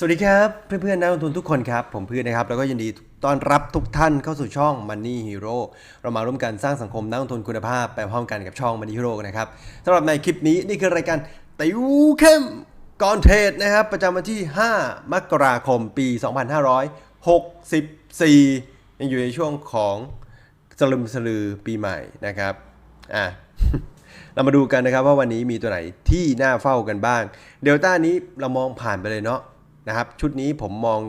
สวัสดีครับเพื่อนๆนักลงทุนทุกคนครับ ผมเพื่อนนะครับ แล้วก็ยินดีต้อนรับทุกท่านเข้าสู่ช่อง Money Hero เรามาร่วมกันสร้างสังคมนักลงทุนคุณภาพไปพร้อมกันกับช่อง Money Hero กันนะครับสำหรับในคลิปนี้นี่คือรายการติวเข้มก่อนเทรดนะครับ ประจำวันที่ 5 มกราคมปี 2564 ยังอยู่ในช่วงของสลึมสลือปีใหม่นะครับอะเรามาดูกันนะครับว่าวันนี้มีตัวไหนที่น่าเฝ้ากันบ้างเดลต้านี้เรามองผ่านไปเลยเนาะ นะครับ ชุดนี้ผมมอง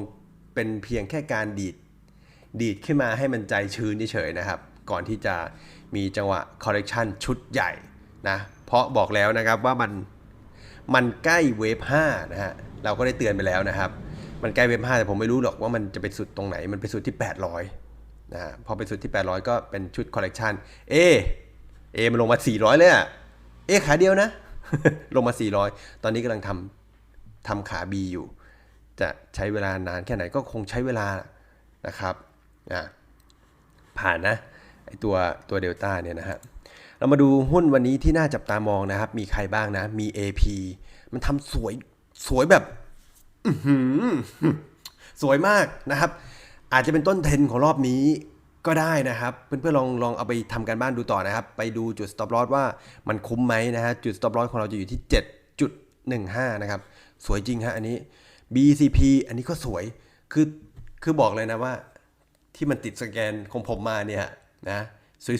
เป็นเพียงแค่การดีด ดีดขึ้นมาให้มันใจชื้นเฉยๆนะครับ ก่อนที่จะมีจังหวะคอร์เรคชันชุดใหญ่นะ เพราะบอกแล้วนะครับว่ามันมันใกล้เวฟ5นะฮะ เราก็ได้เตือนไปแล้วนะครับ มันใกล้เวฟ5แต่ผมไม่รู้หรอกว่ามันจะไปสุดตรงไหน มันไปสุดที่ 800นะฮะ พอไปสุดที่ 800 ก็เป็นชุดคอร์เรคชันเอเอมันลงมา 400 เลยอะเอขาเดียวนะ ลงมา 400 ตอนนี้กำลังทำทำขา B อยู่ จะใช้เวลานานแค่ไหนก็คงใช้เวลานะครับผ่านนะไอตัวตัวเดลต้าเนี่ยนะฮะเรามาดูหุ้นวันนี้ที่น่าจับตามองนะครับ มีใครบ้างนะ มี AP มันทำสวยสวยแบบสวยมากนะครับ อาจจะเป็นต้นเทรนของรอบนี้ก็ได้นะครับ เพื่อนๆลองลองเอาไปทำการบ้านดูต่อนะครับ ไปดูจุด stop loss ว่ามันคุ้มไหมนะฮะจุด stop loss ของเราจะอยู่ที่ 7.15 นะครับ สวยจริงฮะอันนี้ BCP อันนี้ก็สวย คือ คือบอกเลยนะว่า ที่มันติดสแกนของผมมาเนี่ยนะ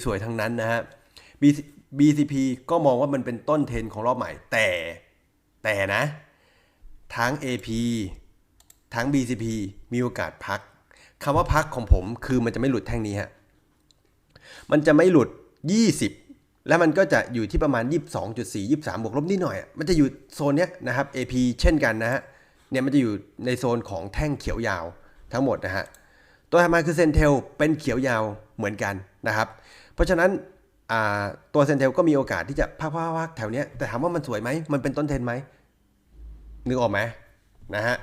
สวยๆ ทั้งนั้นนะฮะ BC BCP ก็มองว่ามันเป็นต้นเทรนของรอบใหม่ แต่แต่นะ ทั้ง AP ทั้ง BCP มีโอกาสพักคำว่าพักของผมคือมันจะไม่หลุดแท่งนี้ฮะ มันจะไม่หลุด 20 แล้วมันก็จะอยู่ที่ประมาณ 22.4 23 บวกลบนิดหน่อย มันจะอยู่โซนเนี้ยนะครับ AP เช่นกันนะฮะ เนี่ยมันจะอยู่ในโซนของแท่งเขียวยาวทั้งหมดนะฮะ ตัวถัดมาคือเซนเทลเป็นเขียวยาวเหมือนกันนะครับ เพราะฉะนั้นตัวเซนเทลก็มีโอกาสที่จะพักๆแถวเนี้ยแต่ถามว่ามันสวยไหม มันเป็นต้นเทรนไหมนึกออกไหมนะฮะ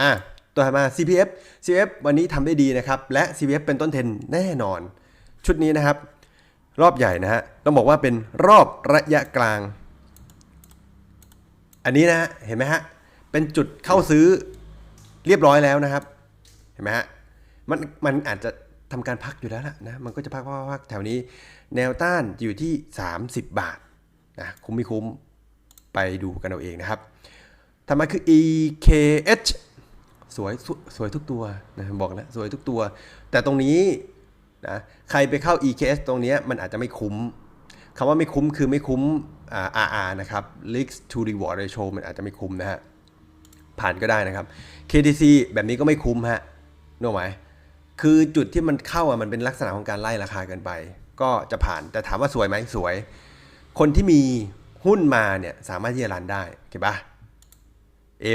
อะตัวถัดมา CPF CPF วันนี้ทำได้ดีนะครับ และ CPF เป็นต้นเทรนแน่นอน ชุดนี้นะครับ รอบใหญ่นะฮะต้องบอกว่าเป็นรอบระยะกลาง อันนี้นะฮะเห็นไหมฮะ เป็นจุดเข้าซื้อเรียบร้อยแล้วนะครับ เห็นไหมฮะมันมันอาจจะทำการพักอยู่แล้วล่ะนะมันก็จะพักพักพักแถวนี้ แนวต้านอยู่ที่ 30 บาทนะคุ้มไม่คุ้มไปดูกันเอาเองนะครับถัดมาคือ EKH สวยสวยสวยทุกตัวนะบอกแล้วสวยทุกตัว แต่ตรงนี้นะใครไปเข้า EKH ตรงนี้มันอาจจะไม่คุ้มคำว่าไม่คุ้มคือไม่คุ้มอ่า RR นะครับ Risk to Reward Ratio มันอาจจะไม่คุ้มนะฮะ ผ่านก็ได้นะครับ KTC แบบนี้ก็ไม่คุ้มฮะนึกไหมคือจุดที่มันเข้าอะมันเป็นลักษณะของการไล่ราคาเกินไป ก็จะผ่านแต่ถามว่าสวยไหมสวย คนที่มีหุ้นมาเนี่ยสามารถที่จะรันได้โอเคปะ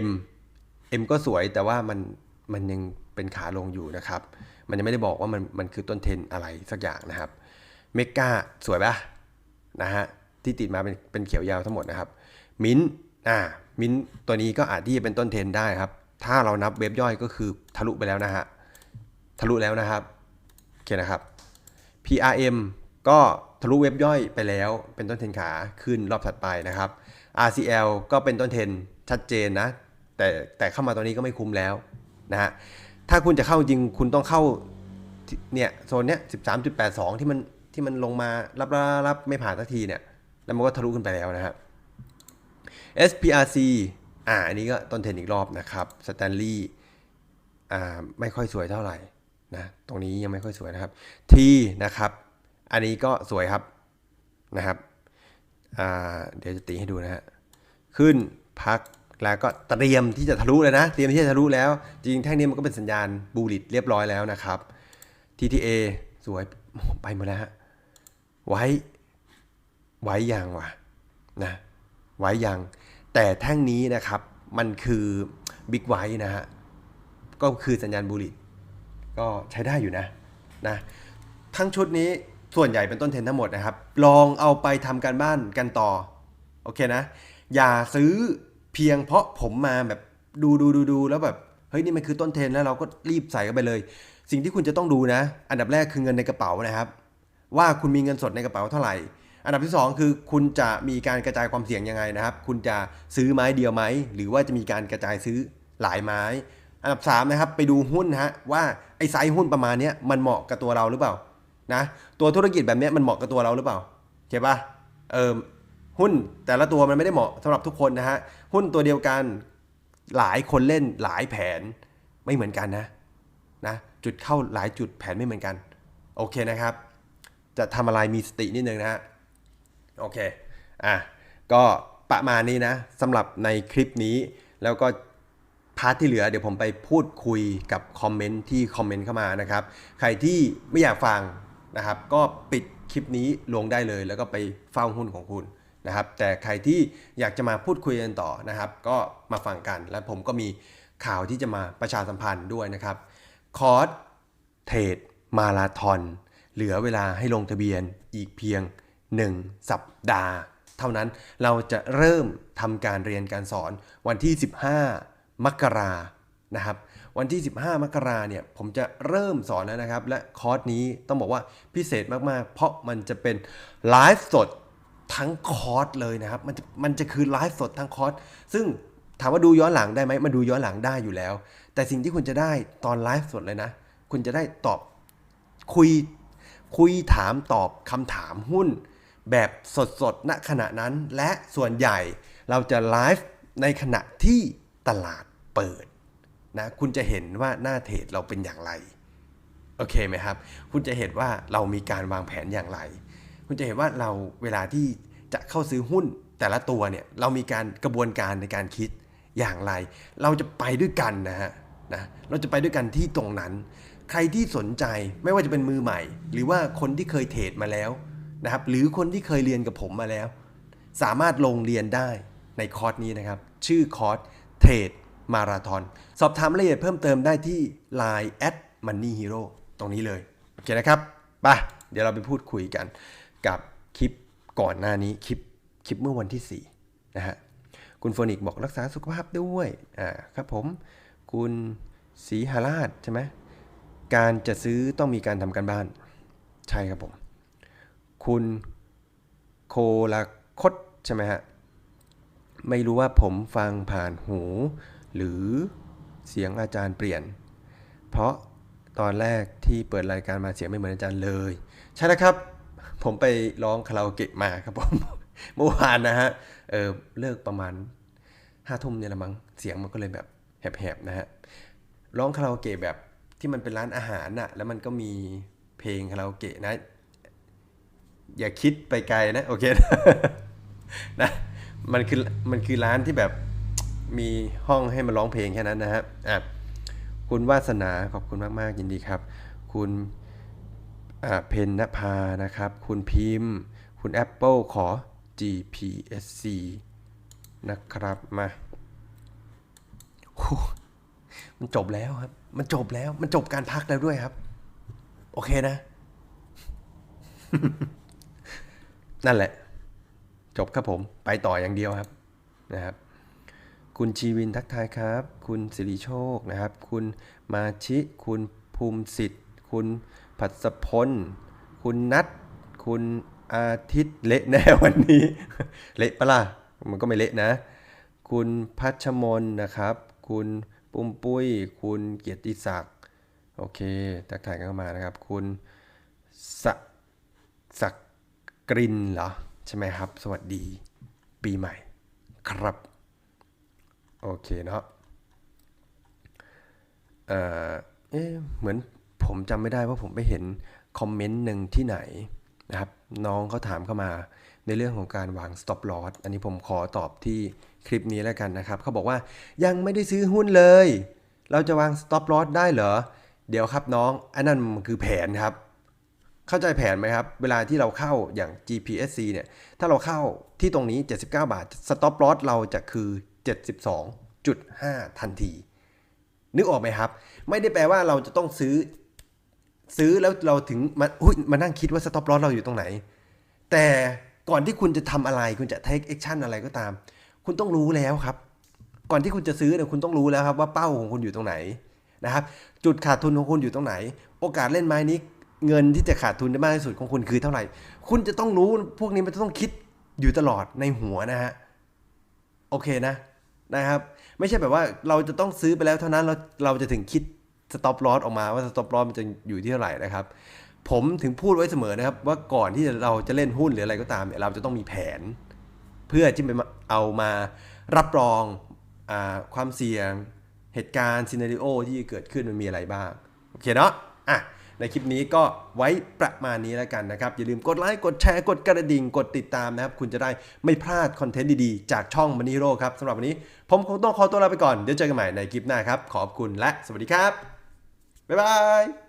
M M ก็สวยแต่ว่ามันมันยังเป็นขาลงอยู่นะครับ มันยังไม่ได้บอกว่ามันมันคือต้นเทรนอะไรสักอย่างนะครับ เมกาสวยปะนะฮะที่ติดมาเป็นเป็นเขียวยาวทั้งหมดนะครับ มิน อ่ามินตัวนี้ก็อาจที่จะเป็นต้นเทรนได้ครับ ถ้าเรานับเว็บย่อยก็คือทะลุไปแล้วนะฮะ ทะลุแล้วนะครับ โอเคนะครับ PRM ก็ทะลุเว็บย่อยไปแล้วเป็นต้นเทรนขาขึ้นรอบถัดไปนะครับ RCL ก็เป็นต้นเทรนชัดเจนนะ แต่แต่เข้ามาตอนนี้ก็ไม่คุ้มแล้วนะฮะ ถ้าคุณจะเข้าจริงคุณต้องเข้าเนี่ยโซนเนี้ยสิบสามจุดแปดสองที่มันที่มันลงมารับรับรับไม่ผ่านสักทีเนี่ย แล้วมันก็ทะลุขึ้นไปแล้วนะครับ SPRC อ่าอันนี้ก็ต้นเทนอีกรอบนะครับสแตนลีย์อ่าไม่ค่อยสวยเท่าไหร่นะตรงนี้ยังไม่ค่อยสวยนะครับ T นะครับ อันนี้ก็สวยครับนะครับอ่าเดี๋ยวจะตีให้ดูนะฮะขึ้นพักแล้วก็เตรียมที่จะทะลุเลยนะ เตรียมที่จะทะลุแล้ว จริงแท่งนี้มันก็เป็นสัญญาณบูลิตเรียบร้อยแล้วนะครับ TTA สวยไปหมดแล้วฮะไว้ไว้ยังวะนะ ไว้ยัง แต่แท่งนี้นะครับมันคือบิ๊กไว้นะฮะก็คือสัญญาณบูลิตก็ใช้ได้อยู่นะนะทั้งชุดนี้ส่วนใหญ่เป็นต้นเทนทั้งหมดนะครับ ลองเอาไปทำการบ้านกันต่อ โอเคนะ อย่าซื้อเพียงเพราะผมมาแบบดูดูดูดูแล้วแบบเฮ้ยนี่มันคือต้นเทนแล้วเราก็รีบใส่เข้าไปเลย สิ่งที่คุณจะต้องดูนะ อันดับแรกคือเงินในกระเป๋านะครับ ว่าคุณมีเงินสดในกระเป๋าเท่าไหร่ อันดับที่สองคือคุณจะมีการกระจายความเสี่ยงยังไงนะครับ คุณจะซื้อไม้เดียวไหม หรือว่าจะมีการกระจายซื้อหลายไม้ อันดับสามนะครับไปดูหุ้นนะฮะว่าไอ้ไซส์หุ้นประมาณนี้มันเหมาะกับตัวเราหรือเปล่านะตัวธุรกิจแบบนี้มันเหมาะกับตัวเราหรือเปล่าเข้าปะเออหุ้นแต่ละตัวมันไม่ได้เหมาะสำหรับทุกคนนะฮะหุ้นตัวเดียวกันหลายคนเล่นหลายแผนไม่เหมือนกันนะนะจุดเข้าหลายจุดแผนไม่เหมือนกัน โอเคนะครับ จะทำอะไรมีสตินิดนึงนะฮะ โอเค อะ ก็ประมาณนี้นะสำหรับในคลิปนี้ แล้วก็พาร์ทที่เหลือเดี๋ยวผมไปพูดคุยกับคอมเมนต์ที่คอมเมนต์เข้ามานะครับ ใครที่ไม่อยากฟังนะครับ ก็ปิดคลิปนี้ลงได้เลย แล้วก็ไปเฝ้าหุ้นของคุณนะครับ แต่ใครที่อยากจะมาพูดคุยกันต่อนะครับ ก็มาฟังกัน และผมก็มีข่าวที่จะมาประชาสัมพันธ์ด้วยนะครับ คอร์สเทรดมาราธอนเหลือเวลาให้ลงทะเบียนอีกเพียง 1 สัปดาห์ เท่านั้นเราจะเริ่มทำการเรียนการสอนวันที่ 15 มกรานะครับวันที่ 15 มกราเนี่ยผมจะเริ่มสอนแล้วนะครับ และคอร์สนี้ต้องบอกว่าพิเศษมาก ๆ เพราะมันจะเป็นไลฟ์สดทั้งคอร์สเลยนะครับ มันจะมันจะคือไลฟ์สดทั้งคอร์สซึ่งถามว่าดูย้อนหลังได้ไหมมาดูย้อนหลังได้อยู่แล้ว แต่สิ่งที่คุณจะได้ตอนไลฟ์สดเลยนะ คุณจะได้ตอบคุยคุยถามตอบคำถามหุ้น แบบสดๆณขณะนั้น และส่วนใหญ่เราจะไลฟ์ในขณะที่ตลาดเปิดนะคุณจะเห็นว่าหน้าเทรดเราเป็นอย่างไรโอเคไหมครับ คุณจะเห็นว่าเรามีการวางแผนอย่างไร คุณจะเห็นว่าเราเวลาที่จะเข้าซื้อหุ้นแต่ละตัวเนี่ยเรามีการกระบวนการในการคิดอย่างไร เราจะไปด้วยกันนะฮะนะเราจะไปด้วยกันที่ตรงนั้น ใครที่สนใจไม่ว่าจะเป็นมือใหม่ หรือว่าคนที่เคยเทรดมาแล้ว นะครับหรือคนที่เคยเรียนกับผมมาแล้ว สามารถลงเรียนได้ในคอร์สนี้นะครับ ชื่อคอร์สเทรดมาราธอนสอบถามรายละเอียดเพิ่มเติมได้ที่ Line at Money Hero ตรงนี้เลย โอเคนะครับไปเดี๋ยวเราไปพูดคุยกันกับคลิปก่อนหน้านี้คลิปคลิปเมื่อวันที่ 4 นะฮะ คุณโฟนิกบอกรักษาสุขภาพด้วย อ่าครับผม คุณศรีหาราชใช่ไหมการจะซื้อต้องมีการทำการบ้าน ใช่ครับผม คุณโคลาคดใช่ไหมฮะ ไม่รู้ว่าผมฟังผ่านหู หรือเสียงอาจารย์เปลี่ยน เพราะตอนแรกที่เปิดรายการมาเสียงไม่เหมือนอาจารย์เลย ใช่แล้วครับ ผมไปร้องคาราโอเกะมาครับผมเมื่อวานนะฮะเออเลิกประมาณห้าทุ่มเนี่ยละมั้งเสียงมันก็เลยแบบแหบๆนะฮะร้องคาราโอเกะแบบที่มันเป็นร้านอาหารน่ะแล้วมันก็มีเพลงคาราโอเกะนะ อย่าคิดไปไกลนะ โอเคนะนะมันคือมันคือร้านที่แบบมีห้องให้มาร้องเพลงแค่นั้นนะฮะอะคุณวาสนาขอบคุณมาก ๆ ยินดีครับ คุณอ่าเพนนภานะครับ คุณพิมพ์ คุณ Apple ขอ GPSC นะครับมามันจบแล้วครับ มันจบแล้ว มันจบการพักแล้วด้วยครับ โอเคนะ นั่นแหละ จบครับผมไปต่ออย่างเดียวครับนะครับ คุณชีวินทักทายครับ คุณสิริโชคนะครับ คุณมาชิ คุณภูมิสิทธิ์ คุณผัสพล คุณนัทคุณอาทิตย์เละแน่วันนี้ เละปะล่ะมันก็ไม่เละนะ คุณพัชมนนะครับ คุณปุ้มปุ้ย คุณเกียรติศักดิ์โอเคทักทายกันเข้ามานะครับ คุณสะ กรินเหรอ ใช่ไหมครับ สวัสดี ปีใหม่ ครับ โอเคเนาะเออเอ๊ะเหมือนผมจำไม่ได้ว่าผมไปเห็นคอมเมนต์หนึ่งที่ไหนนะครับ น้องเขาถามเข้ามาในเรื่องของการวาง stop loss อันนี้ผมขอตอบที่คลิปนี้แล้วกันนะครับ เขาบอกว่ายังไม่ได้ซื้อหุ้นเลย เราจะวาง stop loss ได้เหรอ เดี๋ยวครับน้อง อันนั้นคือแผนครับ เข้าใจแผนไหมครับ เวลาที่เราเข้าอย่าง GPSC เนี่ย ถ้าเราเข้าที่ตรงนี้ 79 บาท stop loss เราจะคือ 72.5 ทันที นึกออกไหมครับ ไม่ได้แปลว่าเราจะต้องซื้อ ซื้อแล้วเราถึงมาอุ้ยมานั่งคิดว่า stop loss เราอยู่ตรงไหน แต่ก่อนที่คุณจะทำอะไร คุณจะ take action อะไรก็ตาม คุณต้องรู้แล้วครับ ก่อนที่คุณจะซื้อเนี่ยคุณต้องรู้แล้วครับว่าเป้าของคุณอยู่ตรงไหนนะครับ จุดขาดทุนของคุณอยู่ตรงไหน โอกาสเล่นไม้นี้ เงินที่จะขาดทุนได้มากที่สุดของคุณคือเท่าไหร่ คุณจะต้องรู้พวกนี้มันจะต้องคิดอยู่ตลอดในหัวนะฮะ โอเคนะนะครับ ไม่ใช่แบบว่าเราจะต้องซื้อไปแล้วเท่านั้นเราเราจะถึงคิดสต็อปลอสออกมาว่าสต็อปลอสมันจะอยู่ที่เท่าไหร่นะครับ ผมถึงพูดไว้เสมอนะครับ ว่าก่อนที่เราจะเล่นหุ้นหรืออะไรก็ตามเนี่ยเราจะต้องมีแผน เพื่อที่จะเอามารับรองอความเสี่ยงเหตุการณ์ซีนารีโอที่เกิดขึ้นมันมีอะไรบ้าง โอเคเนาะอะ ในคลิปนี้ก็ไว้ประมาณนี้แล้วกันนะครับ อย่าลืมกดไลค์กดแชร์กดกระดิ่งกดติดตามนะครับ คุณจะได้ไม่พลาดคอนเทนต์ดีๆ จากช่องมันนี่โรครับสำหรับวันนี้ ผมคงต้องขอตัวลาไปก่อนเดี๋ยวเจอกันใหม่ในคลิปหน้าครับขอบคุณและสวัสดีครับบ๊ายบาย